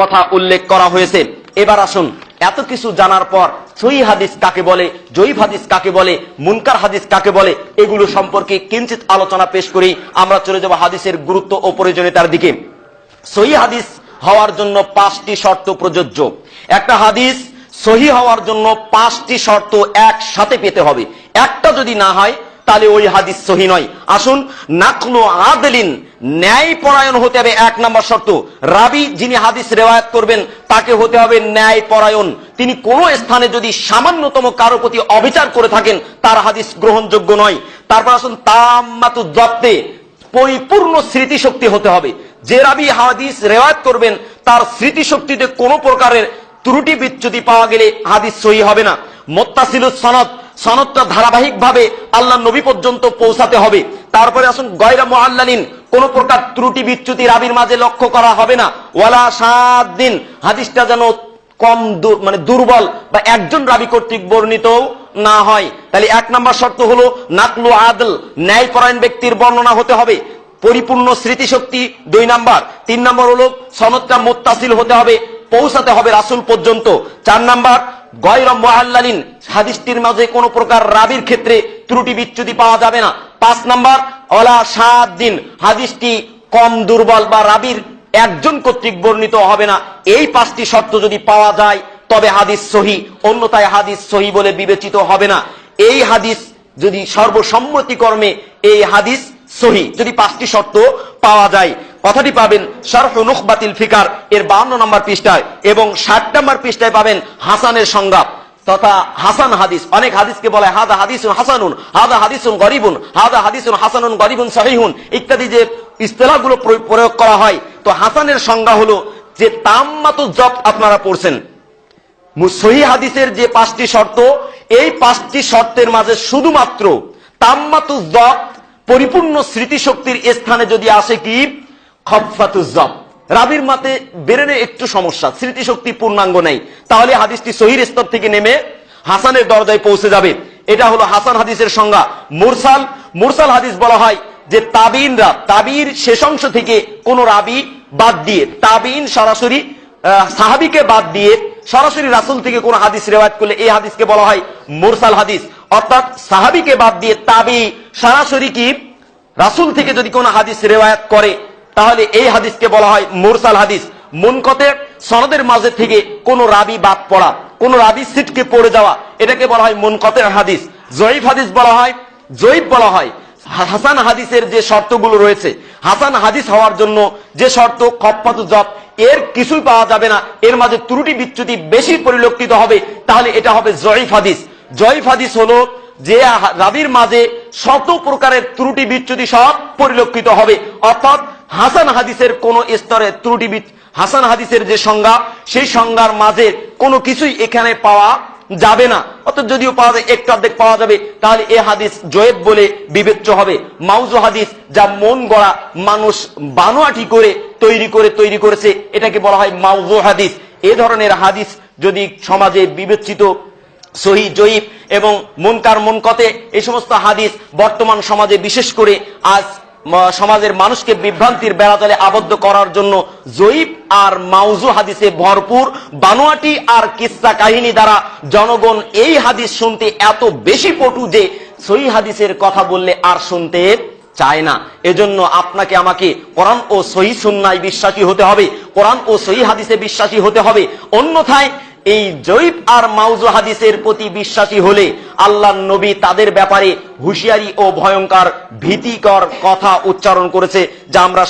কথা উল্লেখ করা হয়েছে। এবার আসুন, এত কিছু জানার পর সহি হাদিস কাকে বলে জয়ীফ হাদিস কাকে বলে, মুনকার হাদিস কাকে বলে, এগুলো সম্পর্কে কিঞ্চিত আলোচনা পেশ করি। আমরা চলে যাব হাদিসের গুরুত্ব ও প্রয়োজনীয়তার দিকে। সহি হাদিস হওয়ার জন্য পাঁচটি শর্ত প্রযোজ্য। একটা হাদিস সহি হওয়ার জন্য পাঁচটি শর্ত একসাথে পেতে হবে। একটা যদি না হয় তাহলে ওই হাদিস সহি নয়। আসুন, নাকলু আদলিন ন্যায় পরায়ণ হতে হবে এক নম্বর শর্ত। রাবি যিনি হাদিস রেওয়ায়ত করবেন, তাকে হতে হবে ন্যায় পরায়ণ তিনি কোন স্থানে যদি সামান্যতম কারও প্রতি অবিচার করে থাকেন, তার হাদিস গ্রহণযোগ্য নয়। তারপর আসুন, তাম্মাতু দত্তে পরিপূর্ণ স্মৃতিশক্তি হতে হবে। যে রাবি হাদিস রেওয়ায়ত করবেন, তার স্মৃতিশক্তিতে কোনো প্রকারের ত্রুটি বিচ্যুতি পাওয়া গেলে হাদিস সহি হবে না। মোত্তাসিল সনদ সনদটা ধারাবাহিকভাবে আল্লাহ নবী পর্যন্ত পৌঁছাতে হবে। তারপরে আসুন, গয়রা মোহাল্লালিন কোন প্রকার ত্রুটি বিচ্যুতি রাবির মাঝে লক্ষ্য করা হবে না। ওয়ালা সাত দিন হাদিসটা যেন কম মানে দুর্বল বা একজন রাবি কর্তৃক বর্ণিত না হয়। তাহলে এক নাম্বার শর্ত হলো, নাকলু আদল ন্যায় পরায়ণ ব্যক্তির বর্ণনা হতে হবে। পরিপূর্ণ স্মৃতিশক্তি দুই নাম্বার। তিন নাম্বার হলো, সনদটা মোত্তাসিল হতে হবে, পৌঁছাতে হবে রাসুল পর্যন্ত। চার নাম্বার হাদিসটির মাঝে প্রকার রাবির ক্ষেত্রে ত্রুটি বিচ্যুতি পাওয়া যাবে না। পাঁচ অলা সাত দিন হাদিসটি কম দুর্বল বা রাবির একজন কর্তৃক বর্ণিত হবে না। এই পাঁচটি শর্ত যদি পাওয়া যায়, তবে হাদিস সহি, অন্যথায় হাদিস সহি বলে বিবেচিত হবে না। এই হাদিস যদি সর্বসম্মতিকর্মে এই হাদিস সহি, যদি পাঁচটি শর্ত পাওয়া যায় কথাটি পাবেন শরফ নুখবাতিল ফিকার, এর বাউন্ন নম্বর পৃষ্ঠায়, এবং ষাট নম্বর পৃষ্ঠায় পাবেন হাসানের সংজ্ঞা তথা হাসান হাদিস। অনেক হাদিসকে বলে, হাদা হাদিসুন হাসানুন, হাদা হাদিসুন গরিবুন, হাদা হাদিসুন হাসানুন গরিবুন সহিহুন ইত্যাদি যে ইস্তেলাগুলো প্রয়োগ করা হয়। তো হাসানের সংজ্ঞা হলো যে তাম্মাতু জব আপনারা পড়ছেন। সহি হাদিসের যে পাঁচটি শর্ত, এই পাঁচটি শর্তের মাঝে শুধুমাত্র তাম্মাতু জব পরিপূর্ণ স্মৃতিশক্তির স্থানে যদি আসে কি? রাবির মাতে বেরেনে একটু সমস্যা, স্মৃতিশক্তি পূর্ণাঙ্গ নেই। তাহলে হাদিসটি সহির স্তর থেকে নেমে হাসানের দরজায় পৌঁছে যাবে। এটা হলো হাসান হাদিসের সংজ্ঞা। মুরসাল মুরসাল হাদিস বলা হয় যে তাবিনরা, তাবির শেষ অংশ থেকে কোন রাবি বাদ দিয়ে, তাবিন সরাসরি সাহাবিকে বাদ দিয়ে সরাসরি রাসুল থেকে কোন হাদিস রেওয়ায়ত করলে এই হাদিসকে বলা হয় মুরসাল হাদিস। অর্থাৎ সাহাবিকে বাদ দিয়ে তাবি সরাসরি কি? রাসুল থেকে যদি কোন হাদিস রেওয়ায়ত করে তাহলে এই হাদিসকে বলা হয় মুরসাল হাদিস। মুনকতে, সনদের মাঝে থেকে কোন রাবি বাদ পড়া, কোন রাবি সিটকে পড়ে যাওয়া, এটাকে বলা হয় মুনকতের হাদিস। জয়ীফ হাদিস বলা হয়, জয়ীফ বলা হয় হাসান হাদিসের যে শর্তগুলো রয়েছে, হাসান হাদিস হওয়ার জন্য যে শর্ত কপ্পাতু জব এর কিছুই পাওয়া যাবে না, এর মাঝে ত্রুটি বিচ্যুতি বেশি পরিলক্ষিত হবে, তাহলে এটা হবে জয়ীফ হাদিস। জয়ীফ হাদিস হলো যে রাবির মাঝে শত প্রকারের ত্রুটি বিচ্যুতি সব পরিলক্ষিত হবে, অর্থাৎ হাসান হাদিসের কোন স্তরে ত্রুটি বিচ- হাসান হাদিসের যে সংজ্ঞা, সেই সংজ্ঞার মাঝে কোনো কিছুই এখানে পাওয়া যাবে না। অর্থাৎ যদিও পাওয়া যায়, একটু অর্ধেক পাওয়া যাবে, তাহলে এ হাদিস জয়েব বলে বিবেচ্য হবে। মাউজু হাদিস যা মন গড়া মানুষ বানোয়াটি করে তৈরি করে, তৈরি করেছে, এটাকে বলা হয় মাউজু হাদিস। এ ধরনের হাদিস যদি সমাজে বিবেচিত, সহি, জয়ীব এবং মনকার মুনকতে এই সমস্ত হাদিস বর্তমান সমাজে বিশেষ করে আজ সমাজের মানুষকে বিভ্রান্তির বেড়াতলে আবদ্ধ করার জন্য জয়ীব আর মাউজু হাদিসে ভরপুর বানোয়াটি আর কিস্সা কাহিনী দ্বারা জনগণ এই হাদিস শুনতে এত বেশি পটু যে সহি হাদিসের কথা বললে আর শুনতে চায় না। এজন্য আপনাকে আমাকে কোরআন ও সহি সুন্নায় বিশ্বাসী হতে হবে, কোরআন ও সহি হাদিসে বিশ্বাসী হতে হবে। অন্যথায় এই জৈব আর মাউজু হাদিসের প্রতি বিশ্বাসী হলে আল্লাহ নবী তাদের ব্যাপারে হুঁশিয়ারি ও ভয়ঙ্কর ভীতিকর কথা উচ্চারণ করেছে, যা আমরা